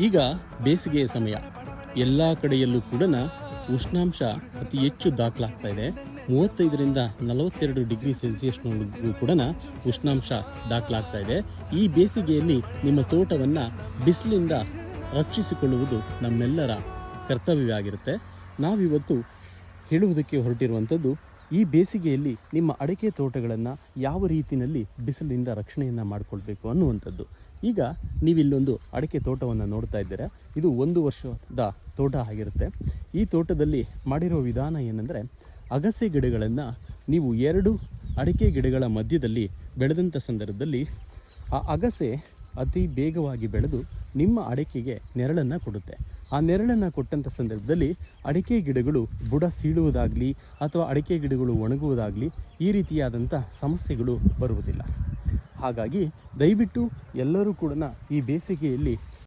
ಈಗ ಬೇಸಿಗೆಯ ಸಮಯ. ಎಲ್ಲ ಕಡೆಯಲ್ಲೂ ಕೂಡ ಉಷ್ಣಾಂಶ ಅತಿ ಹೆಚ್ಚು ದಾಖಲಾಗ್ತಾ ಇದೆ. ಮೂವತ್ತೈದರಿಂದ ನಲವತ್ತೆರಡು ಡಿಗ್ರಿ ಸೆಲ್ಸಿಯಸ್ನವರೆಗೂ ಕೂಡ ಉಷ್ಣಾಂಶ ದಾಖಲಾಗ್ತಾ ಇದೆ. ಈ ಬೇಸಿಗೆಯಲ್ಲಿ ನಿಮ್ಮ ತೋಟವನ್ನು ಬಿಸಿಲಿಂದ ರಕ್ಷಿಸಿಕೊಳ್ಳುವುದು ನಮ್ಮೆಲ್ಲರ ಕರ್ತವ್ಯವಾಗಿರುತ್ತೆ. ನಾವಿವತ್ತು ಹೇಳುವುದಕ್ಕೆ ಹೊರಟಿರುವಂಥದ್ದು ಈ ಬೇಸಿಗೆಯಲ್ಲಿ ನಿಮ್ಮ ಅಡಿಕೆ ತೋಟಗಳನ್ನು ಯಾವ ರೀತಿಯಲ್ಲಿ ಬಿಸಿಲಿನಿಂದ ರಕ್ಷಣೆಯನ್ನು ಮಾಡಿಕೊಳ್ಬೇಕು ಅನ್ನುವಂಥದ್ದು. ಈಗ ನೀವಿಲ್ಲೊಂದು ಅಡಿಕೆ ತೋಟವನ್ನು ನೋಡ್ತಾ ಇದ್ದೀರ. ಇದು ಒಂದು ವರ್ಷದ ತೋಟ ಆಗಿರುತ್ತೆ. ಈ ತೋಟದಲ್ಲಿ ಮಾಡಿರೋ ವಿಧಾನ ಏನಂದರೆ, ಅಗಸೆ ಗಿಡಗಳನ್ನು ನೀವು ಎರಡು ಅಡಿಕೆ ಗಿಡಗಳ ಮಧ್ಯದಲ್ಲಿ ಬೆಳೆದಂಥ ಸಂದರ್ಭದಲ್ಲಿ ಆ ಅಗಸೆ ಅತಿ ಬೇಗವಾಗಿ ಬೆಳೆದು ನಿಮ್ಮ ಅಡಿಕೆಗೆ ನೆರಳನ್ನು ಕೊಡುತ್ತೆ. ಆ ನೆರಳನ್ನು ಕೊಟ್ಟಂಥ ಸಂದರ್ಭದಲ್ಲಿ ಅಡಿಕೆ ಗಿಡಗಳು ಬುಡ ಸೀಳುವುದಾಗಲಿ ಅಥವಾ ಅಡಿಕೆ ಗಿಡಗಳು ಒಣಗುವುದಾಗಲಿ ಈ ರೀತಿಯಾದಂಥ ಸಮಸ್ಯೆಗಳು ಬರುವುದಿಲ್ಲ. ಹಾಗಾಗಿ ದಯವಿಟ್ಟು ಎಲ್ಲರೂ ಕೂಡ ಈ ಬೇಸಿಗೆಯಲ್ಲಿ